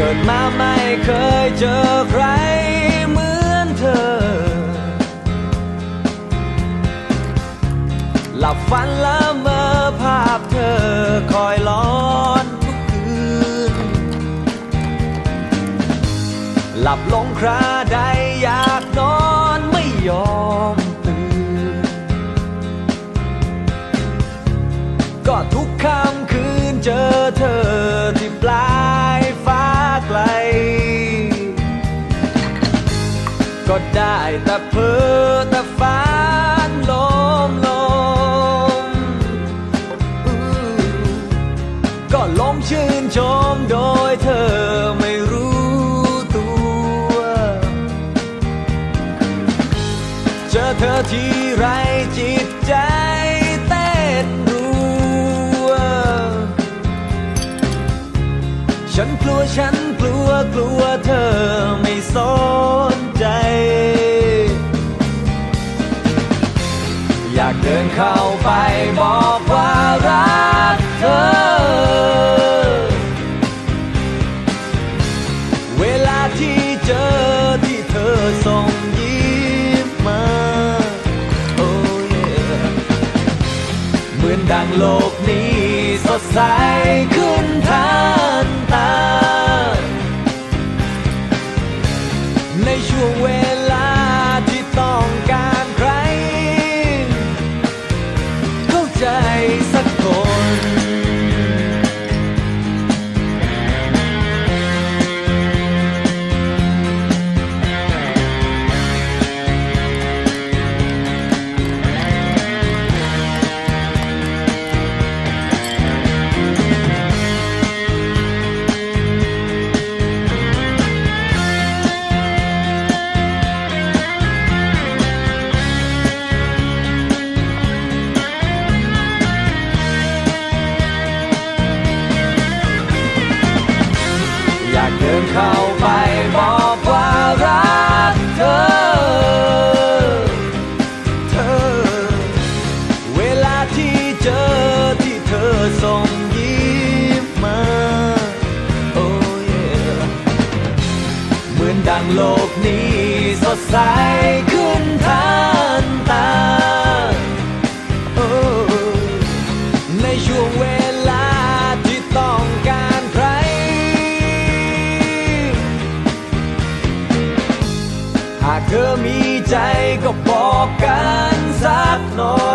กิดมาไม่เคยเจอใครเหมือนเธอ หลับฝันละเมอภาพเธอคอยล้อนทุกคืน หลับลงครา ก็ได้แต่เพ้อแต่ฝันลมลมก็ลมชื่นชมโดยเธอไม่รู้ตัว เจอเธอที่ไรจิตใจเต้นรัว ฉันกลัวฉันกลัวกลัวเธอากเดินเข้าไปบอกว่ารักเธอ เวลาที่เจอที่เธอส่งยิ้มมา โอ้เยเหมือนดังโลกนี้สดใสขึ้นทัน โลกนี้สดใสขึ้นทันตา ในช่วงเวลาที่ต้องการใคร หากเธอมีใจก็บอกกันสักหน่อย